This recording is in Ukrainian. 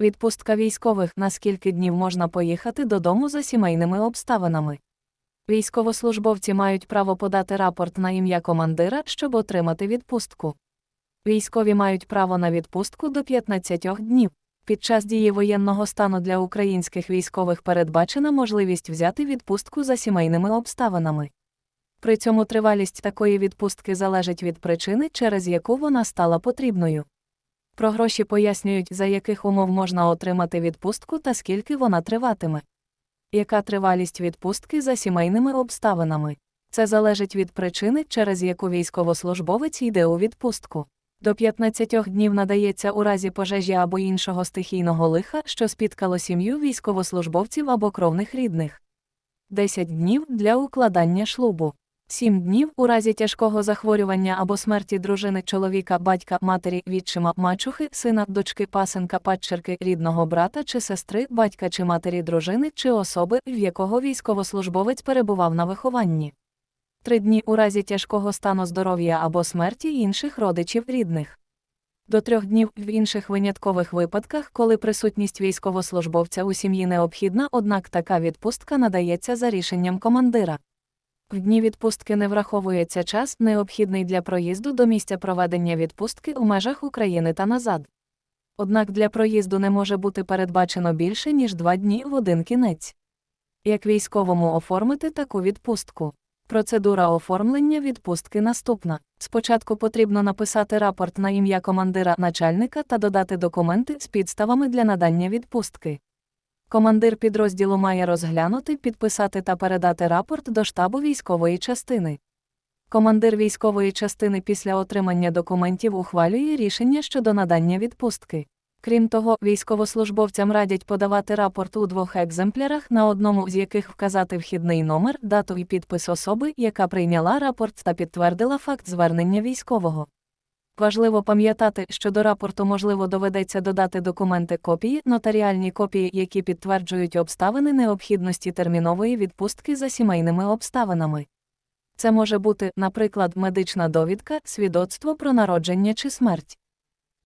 Відпустка військових на скільки днів можна поїхати додому за сімейними обставинами. Військовослужбовці мають право подати рапорт на ім'я командира, щоб отримати відпустку. Військові мають право на відпустку до 15 днів. Під час дії воєнного стану для українських військових передбачена можливість взяти відпустку за сімейними обставинами. При цьому тривалість такої відпустки залежить від причини, через яку вона стала потрібною. Про гроші пояснюють, за яких умов можна отримати відпустку та скільки вона триватиме. Яка тривалість відпустки за сімейними обставинами? Це залежить від причини, через яку військовослужбовець йде у відпустку. До 15 днів надається у разі пожежі або іншого стихійного лиха, що спіткало сім'ю військовослужбовців або кровних рідних. 10 днів для укладання шлубу. 7 днів у разі тяжкого захворювання або смерті дружини чоловіка, батька, матері, відчима, мачухи, сина, дочки, пасенка, падчерки, рідного брата чи сестри, батька чи матері дружини чи особи, в якого військовослужбовець перебував на вихованні. Три дні у разі тяжкого стану здоров'я або смерті інших родичів рідних. До трьох днів в інших виняткових випадках, коли присутність військовослужбовця у сім'ї необхідна, однак така відпустка надається за рішенням командира. В дні відпустки не враховується час, необхідний для проїзду до місця проведення відпустки у межах України та назад. Однак для проїзду не може бути передбачено більше, ніж два дні в один кінець. Як військовому оформити таку відпустку? Процедура оформлення відпустки наступна. Спочатку потрібно написати рапорт на ім'я командира начальника та додати документи з підставами для надання відпустки. Командир підрозділу має розглянути, підписати та передати рапорт до штабу військової частини. Командир військової частини після отримання документів ухвалює рішення щодо надання відпустки. Крім того, військовослужбовцям радять подавати рапорт у двох екземплярах, на одному з яких вказати вхідний номер, дату і підпис особи, яка прийняла рапорт та підтвердила факт звернення військового. Важливо пам'ятати, що до рапорту можливо доведеться додати документи копії, нотаріальні копії, які підтверджують обставини необхідності термінової відпустки за сімейними обставинами. Це може бути, наприклад, медична довідка, свідоцтво про народження чи смерть.